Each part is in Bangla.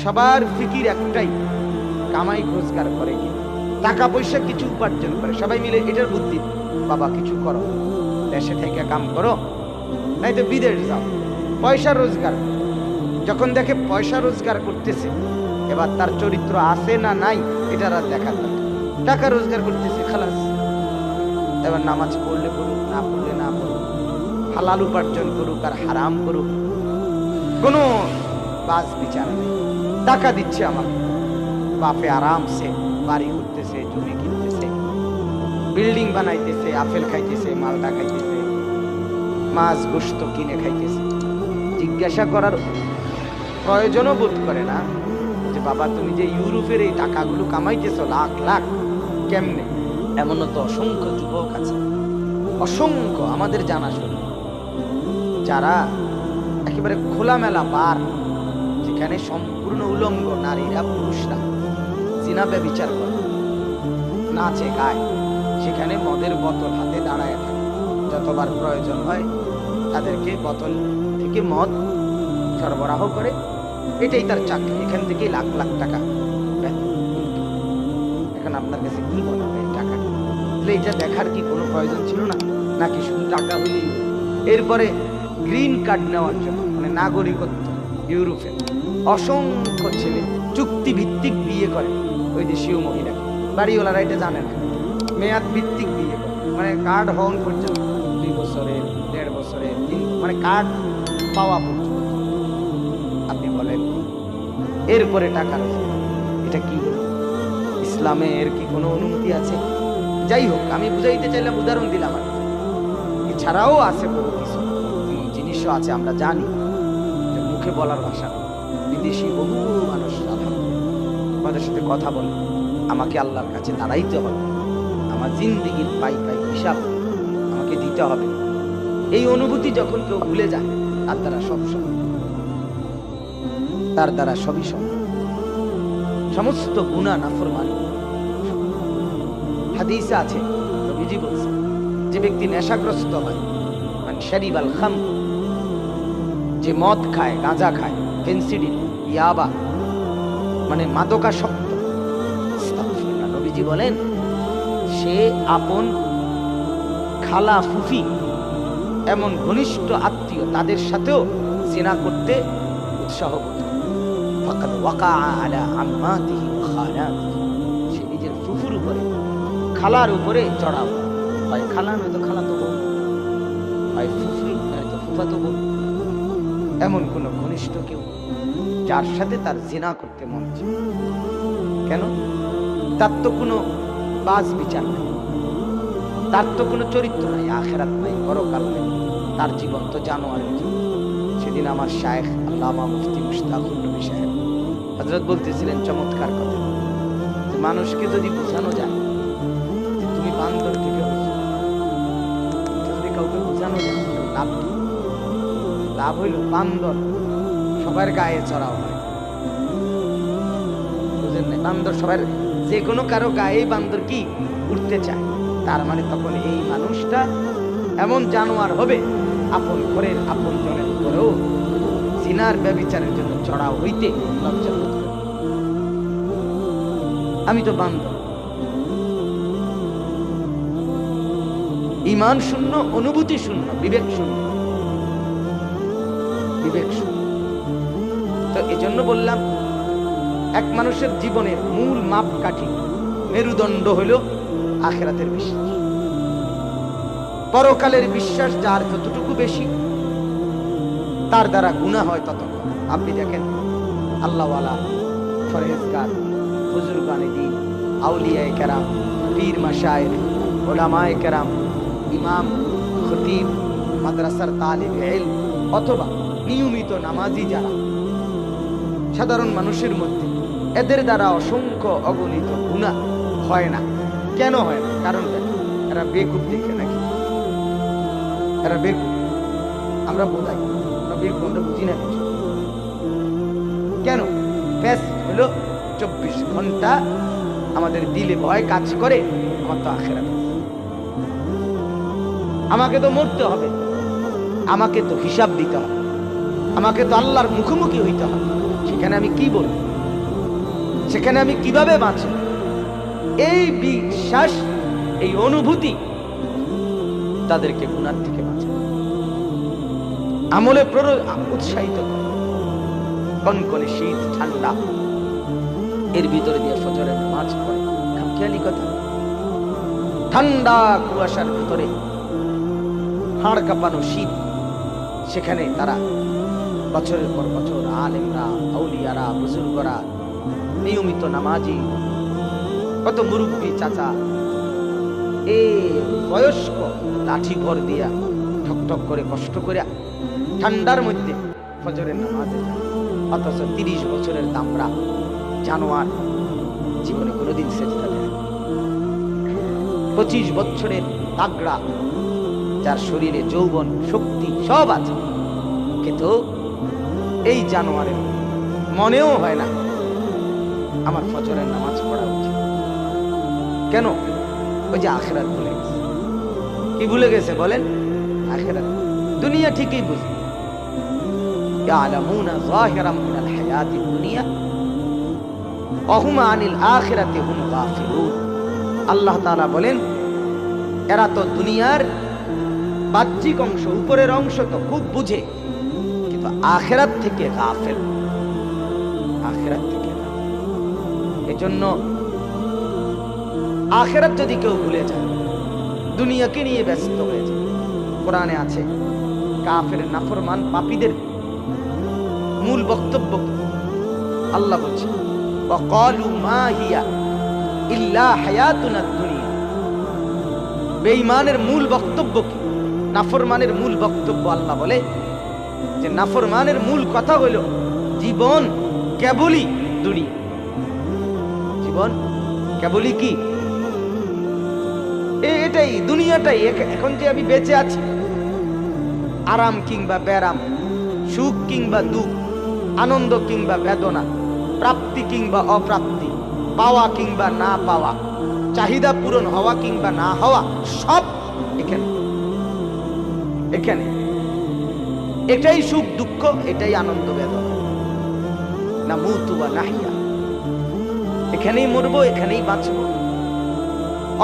সবার ফিকির একটাই, কামাই রোজগার করে টাকা পয়সা কিছু উপার্জন করে, সবাই মিলে এটার বুদ্ধি। বাবা, কিছু করো। দেশে থেকে কাম করো নাই তো বিদেশ যাও। পয়সা রোজগার। যখন দেখে পয়সা রোজগার করতেছে, এবার তার চরিত্র আছে না নাই, এটার আর দেখা নেই। টাকা রোজগার করতেছে, খালাস। এবার নামাজ পড়লে পড়ুক, না পড়লে না পড়ুক, হালাল উপার্জন করুক আর হারাম করুক, কোনো বাস বিচার নেই। টাকা দিচ্ছে আমাকে বাপে আরামসে বাড়ি করতেছে জমি কিনতেছে, বিল্ডিং বানাইতেছে, আপেল খাইতেছে মালটা খাইতেছে, মাছ গোস্ত কিনে খাইতেছে। জিজ্ঞাসা করার প্রয়োজনও বোধ করে না যে, বাবা, তুমি যে ইউরোপের এই টাকাগুলো কামাইতেছ লাখ লাখ, কেমনে? এমনও তো অসংখ্য যুবক আছে। অসংখ্য আমাদের জানাশোনা যারা একেবারে খোলামেলা বার যেখানে সম্পূর্ণ উলঙ্গ নারীরা পুরুষরা। জিনা বিচার করে। নাচে, গায়। সেখানে মদের বোতল হাতে দাঁড়ায় থাকে। যতবার প্রয়োজন হয়, তাদেরকে বোতল থেকে মদ সরবরাহ করে। এটাই তার চাকরি। এখান থেকে লাখ লাখ টাকা। এখন আপনার কাছে কি মনে হয় টাকা? তাহলে এটা দেখার কি কোনো প্রয়োজন ছিল না? নাকি শুধু টাকা হলেই এরপরে গ্রিন কার্ড নেওয়ার জন্য মানে নাগরিকত্ব, ইউরোপে। অসংখ্য ছেলে চুক্তিভিত্তিক বিয়ে করে ওই দেশীয় মহিলাকে। বাড়িওয়ালারা এটা জানে না। মেয়াদ ভিত্তিক বিয়ে করে। মানে কার্ড হন পর্যন্ত দুই বছরের দেড় বছরের তিন মানে কার্ড পাওয়া আপনি বলেন এরপরে টাকা এটা কি? ইসলামে এর কি কোনো অনুমতি আছে? যাই হোক, আমি বুঝাইতে চাইলাম, উদাহরণ দিলাম আর এছাড়াও আছে বহু কিছু। জিনিসও আছে, আমরা জানি। মুখে বলার ভাষা। বিদেশি বহু মানুষ আমাদের সাথে কথা বলে। আমাকে আল্লাহর কাছে দাঁড়াইতে হবে। আমার জিন্দিগির পাই পাই হিসাব আমাকে দিতে হবে। এই অনুভূতি যখন কেউ ভুলে যায়, তার দ্বারা সব সম্ভব তার দ্বারা সবই সম্ভব সমস্ত গুণা নাফরমানি। হাদিসে আছে, নবীজি বলছে যে ব্যক্তি নেশাগ্রস্ত হয় মানে শরিবাল খাম যে মদ খায়, গাঁজা খায় ফেন্সিডিল ইয়াবা মানে মাদকাসক্ত। নবীজি বলেন, সে আপন খালা ফুফি, এমন ঘনিষ্ঠ আত্মীয় তাদের সাথেও জেনা করতে উৎসাহ। সে নিজের ফুফুর উপরে, খালার উপরে চড়াও হয় খালা নয়তো খালা তো হয় ফুফু নয়তো ফুফা তো বোন এমন কোন ঘনিষ্ঠ কেউ যার সাথে তার জেনা করতে মন কেন? তার তো কোনো বাজ বিচার নেই। তার তো কোনো চরিত্র নাই, আখেরাত নাই, পরকাল নাই। তার জীবন তো জানোয়ারের জীবন। সেদিন আমার শায়েখ আল্লামা মুফতি মুশতাকুর নবী সাহেব হজরত বলতেছিলেন চমৎকার কথা। মানুষকে যদি বোঝানো যায়, যে তুমি বান্দর থেকে কাউকে বোঝানো যায় লাভ কি? লাভ হইল, বান্দর। সবার গায়ে চড়াও হয়। বুঝেন না বান্দর সবার যে কোনো কারও গায়ে বান্দর কি উঠতে চায়। তার মানে তখন এই মানুষটা এমন জানোয়ার হবে, আপন ঘরের আপন জনের উপরেও সিনার ব্যবিচারের জন্য চড়াও হইতে লজ্জা। আমি তো বান্দর। ইমান শূন্য, অনুভূতি শূন্য, বিবেক শূন্য। বিবেক। তো এজন্য বললাম, এক মানুষের জীবনের মূল মাপকাঠি মেরুদণ্ড হইল আখেরাতের বিশ্বাস। পরকালের বিশ্বাস যার যতটুকু বেশি, তার দ্বারা গুণা হয় তত আপনি দেখেন, আল্লাহওয়ালা ফরেজগার বুজুর্গানে দিন আউলিয়ায় কেরাম, পীর মাসায়ের ওলামায় কেরাম, ইমাম, খতিব, মাদ্রাসার তালিব এল অথবা নিয়মিত নামাজি যারা। সাধারণ মানুষের মধ্যে এদের দ্বারা অসংখ্য অগণিত গুণা হয় না। কেন হয় না? কারণ এরা বেকুব দেখে নাকি? এরা বেকুব। আমরা বোঝাই আমরা বেকুব, আমরা বুঝি না কেন? ব্যাস হলো চব্বিশ ঘণ্টা আমাদের দিলে ভয় কাজ করে, আমার তো আখেরা আমাকে তো মরতে হবে। আমাকে তো হিসাব দিতে হবে। আমাকে তো আল্লাহর মুখোমুখি হইতে হবে। সেখানে আমি কি বলব? সেখানে আমি কীভাবে বাঁচব? এই বিশ্বাস, এই অনুভূতি তাদেরকে গুণার থেকে বাঁচায় আমলে প্রর উৎসাহিত করে। কনকনে শীত, ঠান্ডা। এর ভিতরে দিয়ে ফজরের মাছ পড়ে। কথা। ঠান্ডা কুয়াশার ভিতরে হাড় কাঁপানো শীত, সেখানে তারা বছরের পর বছর আলেমরা, আউলিয়ারা, বুজুর্গরা নিয়মিত নামাজি। কত মুরব্বী চাচা। এ বয়স্ক লাঠি ভর দিয়া ঠক ঠক করে কষ্ট করে ঠান্ডার মধ্যে ফজরের নামাজে অথচ তিরিশ বছরের দামরা জানোয়ার জীবনে কোনোদিন সেজদা দেয় পঁচিশ বছরের তাগড়া, যার শরীরে যৌবন, শক্তি সব আছে। কিন্তু এই জানোয়ারের মনেও হয় না আমার ফজরের নামাজ পড়া উচিত কেন ওই যে আখেরাত ভুলে গেছে কি ভুলে গেছে বলেন আখেরাত দুনিয়া ঠিকই বুঝে يعلمون ظاهرا من الحياة الدنيا وهم عن الآخرة هم غافلون আল্লাহ তাআলা বলেন এরা তো দুনিয়ার বাহ্যিক অংশ উপরের অংশ তো খুব বুঝে কিন্তু আখেরাত থেকে গাফেল। আখেরাত থেকে এজন্য আখেরাত যদি কেউ ভুলে যায়, দুনিয়াকে নিয়ে ব্যস্ত হয়ে যায়। কোরআনে আছে, কাফের নাফরমান পাপীদের মূল বক্তব্য আল্লাহ বলছে বেঈমানের মূল বক্তব্য কি? নাফরমানের মূল বক্তব্য আল্লাহ বলে যে নাফরমানের মূল কথা হলো জীবন কেবলই দুনিয়া। জীবন কেবলই কি? এটাই, দুনিয়াটাই এখন যে আমি বেঁচে আছি, আরাম কিংবা ব্যারাম, সুখ কিংবা দুঃখ, আনন্দ কিংবা বেদনা, প্রাপ্তি কিংবা অপ্রাপ্তি, পাওয়া কিংবা না পাওয়া, চাহিদা পূরণ হওয়া কিংবা না হওয়া, সব এখানে। এখানে। এটাই সুখ, দুঃখ, এটাই আনন্দ, বেদনা। না মুতু বা নাহিয়া। এখানেই মরবো, এখানেই বাঁচবো।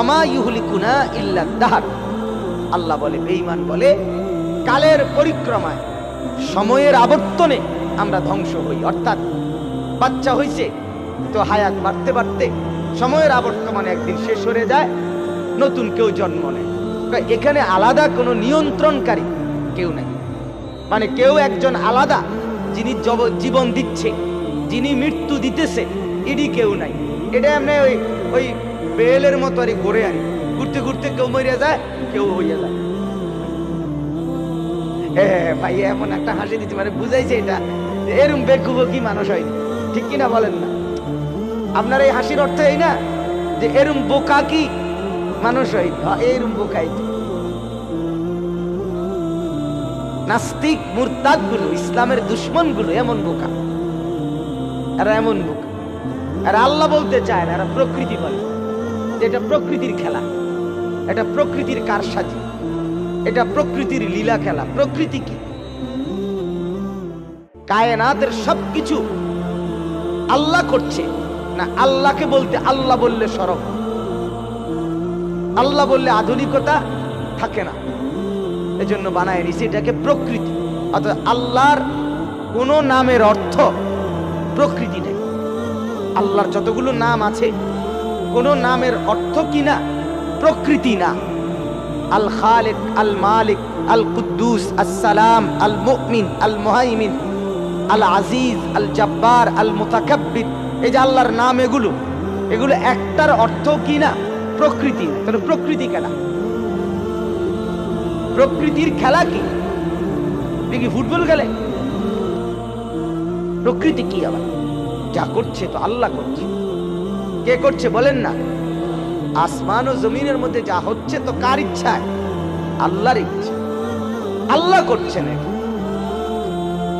অমা ইহুলিকুনা ইল্লা দাহার। আল্লাহ বলে, বেঈমান বলে, কালের পরিক্রমায়, সময়ের আবর্তনে আমরা ধ্বংস হই। অর্থাৎ বাচ্চা হইছে, তো হায়াত বাড়তে বাড়তে সময়ের আবর্তমানে একদিন শেষ হয়ে যায়, নতুন কেউ জন্ম নেয়। এখানে আলাদা কোনো নিয়ন্ত্রণকারী কেউ নাই। মানে কেউ একজন আলাদা যিনি জব- জীবন দিচ্ছে যিনি মৃত্যু দিতেছে এডি কেউ নাই। এটা এমনি ওই ওই বেলের মতো আর ঘুরে আনি ঘুরতে ঘুরতে কেউ মরিয়া যায় কেউ হইয়া যায়। হ্যাঁ ভাই এমন একটা হাসি দিচ্ছে মানে বুঝাইছে এটা। এরম বেকুব কি মানুষ হয়নি ঠিক কিনা বলেন না? আপনার এই হাসির অর্থ এই না যে এরম বোকা কি মানুষ হয়নি হ্যাঁ, এরম বোকাই নাস্তিক মুরতাদগুলো ইসলামের দুশ্মনগুলো এমন বোকা। এরা এমন বোকা। এরা আল্লাহ বলতে চায় না, এরা প্রকৃতি বলে। এটা প্রকৃতির খেলা। এটা প্রকৃতির কারসাজি। এটা প্রকৃতির লীলা খেলা। প্রকৃতি কি? কায়নাতের সবকিছু আল্লাহ করছে না আল্লাহকে বলতে আল্লাহ বললে সরব? আল্লাহ বললে আধুনিকতা থাকে না। এজন্য বানায় নিছে, এটাকে প্রকৃতি। অর্থাৎ আল্লাহর কোনো নামের অর্থ প্রকৃতি নেই। আল্লাহর যতগুলো নাম আছে, কোনো নামের অর্থ কি না, প্রকৃতি না। আল খালেক আল মালিক আল কুদ্দুস আসসালাম আল মুমিন আল মুহাইমিন আল আজিজ আল জব্বার আল মুতাকাব্বির এই যে আল্লাহর নাম এগুলো এগুলো একটার অর্থ কি না, প্রকৃতি তাহলে প্রকৃতি খেলা প্রকৃতির খেলা কি? কি ফুটবল খেলে। প্রকৃতি কি আবার? যা করছে তো আল্লাহ করছে। কে করছে বলেন না? আসমান ও জমিনের মধ্যে যা হচ্ছে তো কার ইচ্ছায়? আল্লাহর ইচ্ছা। আল্লাহ করছেন এটা।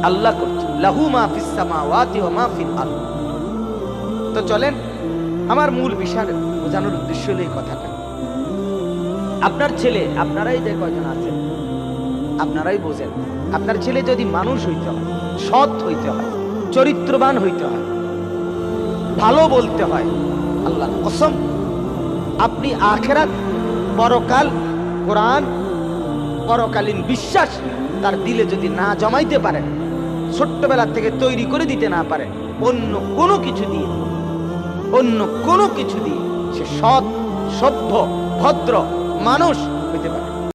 আল্লাহ করছেন। লাহু মা ফিস সামাওয়াতি ওয়া মা ফিল আরদ। তো চলেন, আমার মূল বিষয় বোঝানোর উদ্দেশ্য হলো এই কথাটা। আপনার ছেলে, আপনারাই যে কয়জন আছেন, আপনারাই বোঝেন। আপনার ছেলে যদি মানুষ হইতে হয়, সৎ হইতে হয়, চরিত্রবান হইতে হয়, ভালো বলতে হয় আল্লাহ কসম, আপনি আখেরাত পরকাল কোরআন, পরকালীন বিশ্বাস তার দিলে যদি না জমাইতে পারেন, ছোট্টবেলা থেকে তৈরি করে দিতে না পারেন, অন্য কোনো কিছু দিয়ে, অন্য কোনো কিছু দিয়ে সে সৎ, সভ্য, ভদ্র মানুষ হইতে পারে।